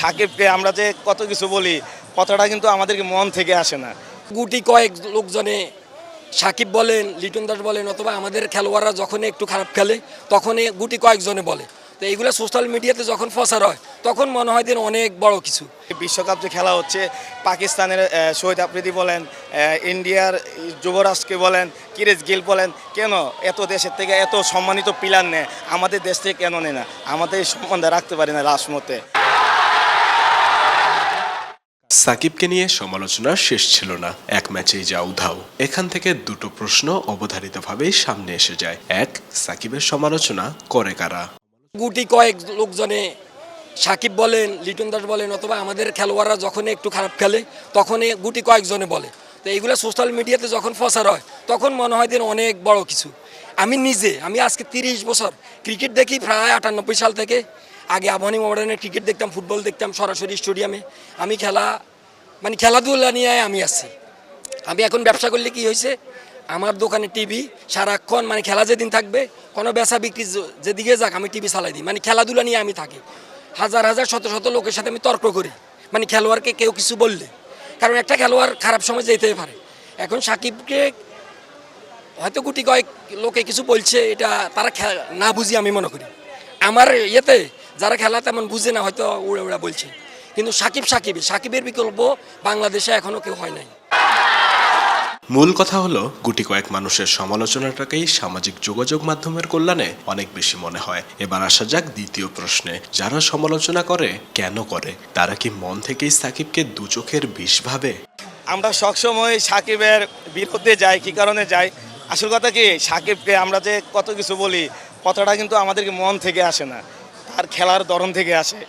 সাকিবকে আমরা যে কত কিছু বলি কথাটা কিন্তু আমাদেরকে মন থেকে আসে না। গুটি কয়েক লোকজনে সাকিব বলেন লিটন দাস বলেন অথবা আমাদের খেলোয়াড়রা যখন একটু খারাপ খেলে তখন এ গুটি কয়েকজনে বলে। তো এইগুলো সোশ্যাল মিডিয়াতে যখন প্রচার হয় তখন মনে হয় যেন অনেক বড় কিছু। বিশ্বকাপ যে খেলা হচ্ছে পাকিস্তানের শহীদ আফ্রিদি বলেন ইন্ডিয়ার যুবরাজকে বলেন কিরেজ গিল বলেন কেন এত দেশের থেকে এত সম্মানিত প্লেয়ার নেয়? আমাদের দেশ থেকে কেন নেয় না? আমাদের সম্মানটা রাখতে পারি না লাস্ট মতে সাকিবকে নিয়ে সমালোচনা শেষ ছিল না। এক ম্যাচেই যা উধাও। এখান থেকে দুটো প্রশ্ন অবধারিতভাবেই সামনে এসে যায়। এক, সাকিবের সমালোচনা করে কারা? গুটি কয়েক লোকজনে সাকিব বলেন, লিটন দাস বলেন, অথবা আমাদের খেলোয়াড়রা যখন একটু খারাপ খেলে তখন গুটি কয়েকজনে বলে। তো এইগুলো সোশ্যাল মিডিয়াতে যখন প্রচার হয়, তখন মনে হয় যেন অনেক বড় কিছু। আমি নিজে, আমি আজকে তিরিশ বছর, ক্রিকেট দেখি প্রায় আটানব্বই সাল থেকে। আগে আবহানী মডার্নের ক্রিকেট দেখতাম ফুটবল দেখতাম, সরাসরি স্টেডিয়ামে আমি খেলা মানে খেলাধুলা নিয়ে আমি আসছি আমি এখন ব্যবসা করলে কি হয়েছে? আমার দোকানে টিভি সারাক্ষণ মানে খেলা যেদিন থাকবে, কোনো বেচা বিক্রি যেদিকে যাক, আমি টিভি চালাই দিই। মানে খেলাধুলা নিয়ে আমি থাকি। হাজার হাজার, শত শত লোকের সাথে আমি তর্ক করি। মানে খেলোয়াড়কে কেউ কিছু বললে। কারণ একটা খেলোয়াড় খারাপ সময় যেতেই পারে। এখন সাকিবকে হয়তো গুটি কয়েক লোকে কিছু বলছে, এটা তারা না বুঝি আমি মনে করি। আমার ইয়েতে যারা খেলা তেমন বুঝে না হয়তো উড়ে উড়া বলছে। কিন্তু সাকিব সাকিব সাকিবের বিকল্প বাংলাদেশে এখনও কেউ হয় নাই। মূল কথা হলো গুটি কয়েক মানুষের সমালোচনাটাকেই সামাজিক যোগাযোগ মাধ্যমের কল্যাণে অনেক বেশি মনে হয়। এবার আসা যাক দ্বিতীয় প্রশ্নে যারা সমালোচনা করে কেন করে? তারা কি মন থেকেই সাকিবকে দু চোখের বিষ ভাবে? আমরা সবসময় সাকিবের বিরুদ্ধে যাই কি কারণে যাই? আসল কথা কি সাকিবকে আমরা যে কত কিছু বলি কথাটা কিন্তু আমাদেরকে মন থেকে আসে না। তার খেলার ধরন থেকে আসে।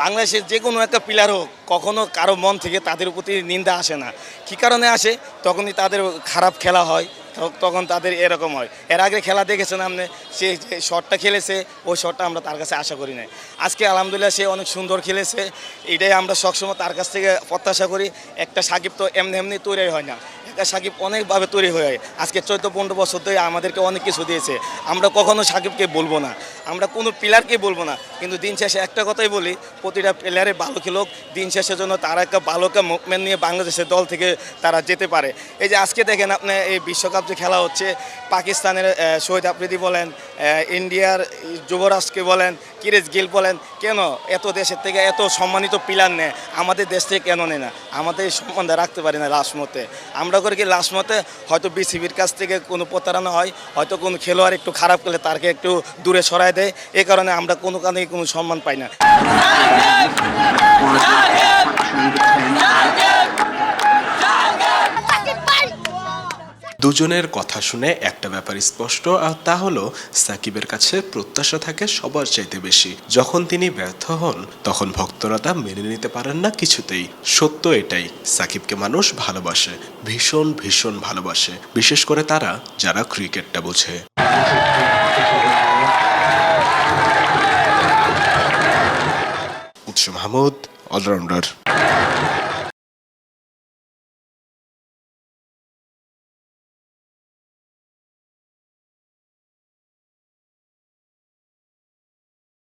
বাংলাদেশের যে কোনো একটা প্লেয়ার হোক, কখনো কারও মন থেকে তাদের প্রতি নিন্দা আসে না। কী কারণে আসে? তখনই তাদের খারাপ খেলা হয় তখন তাদের এরকম হয়। এর আগে খেলা দেখেছেন আপনি? সে যে শটটা খেলেছে, ওই শটটা আমরা তার কাছে আশা করি না আজকে আলহামদুলিল্লাহ সে অনেক সুন্দর খেলেছে। এটাই আমরা সবসময় তার কাছ থেকে প্রত্যাশা করি। একটা সাকিব তো এমনি এমনি তৈরি হয় না। সাকিব অনেকভাবে তৈরি হয়ে আজকে চৌদ্দ পনেরো বছর ধরে আমাদেরকে অনেক কিছু দিয়েছে। আমরা কখনো সাকিবকে বলব না। আমরা কোনো প্লেয়ারকে বলব না। কিন্তু দিন শেষে একটা কথাই বলি, প্রতিটা প্লেয়ারে ভালো খেলোক। দিন শেষের জন্য তারা একটা ভালো একটা মুভমেন্ট নিয়ে বাংলাদেশের দল থেকে তারা যেতে পারে। এই যে আজকে দেখেন আপনি এই বিশ্বকাপ যে খেলা হচ্ছে, পাকিস্তানের শহীদ আফ্রিদি বলেন ইন্ডিয়ার যুবরাজকে বলেন কিরেজ গিল বলেন, কেন এত দেশের থেকে এত সম্মানিত প্লেয়ার নেয়? আমাদের দেশ থেকে কেন নেয় না? আমাদের সম্মানটা রাখতে পারি না লাস্ট মতে আমরা করি কি লাস্ট মতে হয়তো বিসিবির কাছ থেকে কোনো প্রতারণা হয়, হয়তো কোনো খেলোয়াড় একটু খারাপ করলে তারকে একটু দূরে সরায় দেয়। এই কারণে আমরা কোনো কারণে কোনো সম্মান পাই না। দুজনের কথা শুনে একটা ব্যাপার স্পষ্ট, আর তা হলো, সাকিবের কাছে প্রত্যাশা থাকে সবার চাইতে বেশি। যখন তিনি ব্যর্থ হন, তখন ভক্তরা তা মেনে নিতে পারেন না কিছুতেই। সত্য এটাই, সাকিবকে মানুষ ভালোবাসে, ভীষণ ভীষণ ভালোবাসে। বিশেষ করে তারা, যারা ক্রিকেটটা বোঝে। উৎস মাহমুদ, অলরাউন্ডার।